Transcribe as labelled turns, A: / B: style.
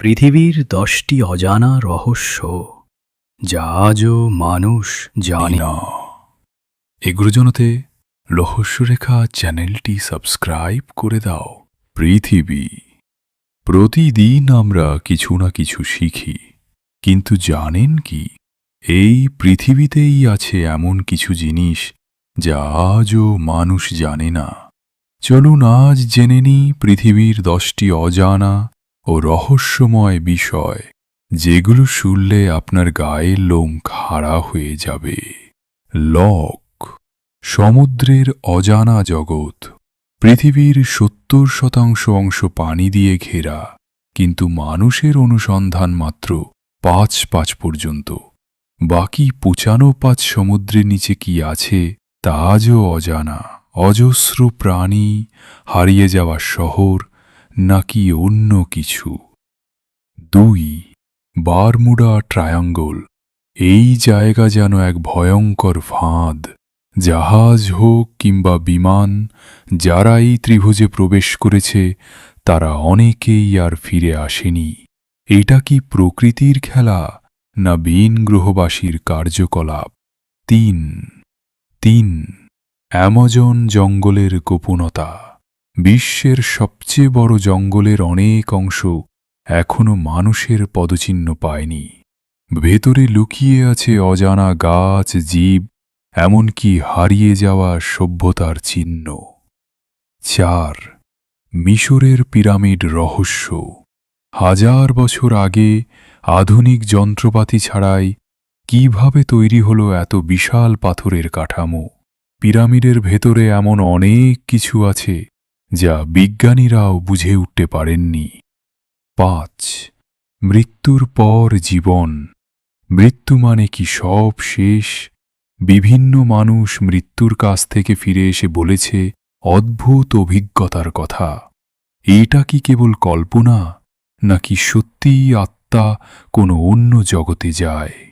A: পৃথিবীর দশটি অজানা রহস্য, যা আজও মানুষ জানে।
B: না। এগুলো জনতে রহস্যরেখা চ্যানেলটি সাবস্ক্রাইব করে দাও। পৃথিবী, প্রতিদিন আমরা কিছু না কিছু শিখি। কিন্তু জানেন কি, এই পৃথিবীতেই আছে এমন কিছু জিনিস, যা আজও মানুষ জানে না। চলুন আজ জেনে নি পৃথিবীর দশটি অজানা ও রহস্যময় বিষয়, যেগুলো শুনলে আপনার গায়ের লোম খাড়া হয়ে যাবে। লক, সমুদ্রের অজানা জগৎ, পৃথিবীর সত্তর শতাংশ অংশ পানি দিয়ে ঘেরা, কিন্তু মানুষের অনুসন্ধান মাত্র পাঁচ পাঁচ পর্যন্ত। বাকি পঁচানো পাঁচ সমুদ্রের নিচে কি আছে, তা আজও অজানা। অজস্র প্রাণী, হারিয়ে যাওয়া শহর নাকি অন্য কিছু? দুই, বারমুডা ট্রায়াঙ্গল, এই জায়গা যেন এক ভয়ঙ্কর ফাঁদ, জাহাজ হোক কিংবা বিমান যারা এই ত্রিভুজে প্রবেশ করেছে, তারা অনেকেই আর ফিরে আসেনি। এটা কি প্রকৃতির খেলা, না বিন গ্রহবাসীর কার্যকলাপ? তিন তিন, অ্যামাজন জঙ্গলের গোপনতা বিশ্বের সবচেয়ে বড় জঙ্গলের অনেক অংশ এখনও মানুষের পদচিহ্ন পায়নি। ভেতরে লুকিয়ে আছে অজানা গাছ, জীব, এমনকি হারিয়ে যাওয়া সভ্যতার চিহ্ন। চার, মিশরের পিরামিড রহস্য। হাজার বছর আগে আধুনিক যন্ত্রপাতি ছাড়াই কীভাবে তৈরি হলো এত বিশাল পাথরের কাঠামো? পিরামিডের ভেতরে এমন অনেক কিছু আছে যা বিজ্ঞানীরাও বুঝে উঠতে পারেননি। পাঁচ, মৃত্যুর পর জীবন। মৃত্যু মানে কি সব শেষ? বিভিন্ন মানুষ মৃত্যুর কাছ থেকে ফিরে এসে বলেছে, অদ্ভুত অভিজ্ঞতার কথা। এটা কি কেবল কল্পনা? নাকি সত্যিই আত্মা কোনো অন্য জগতে যায়?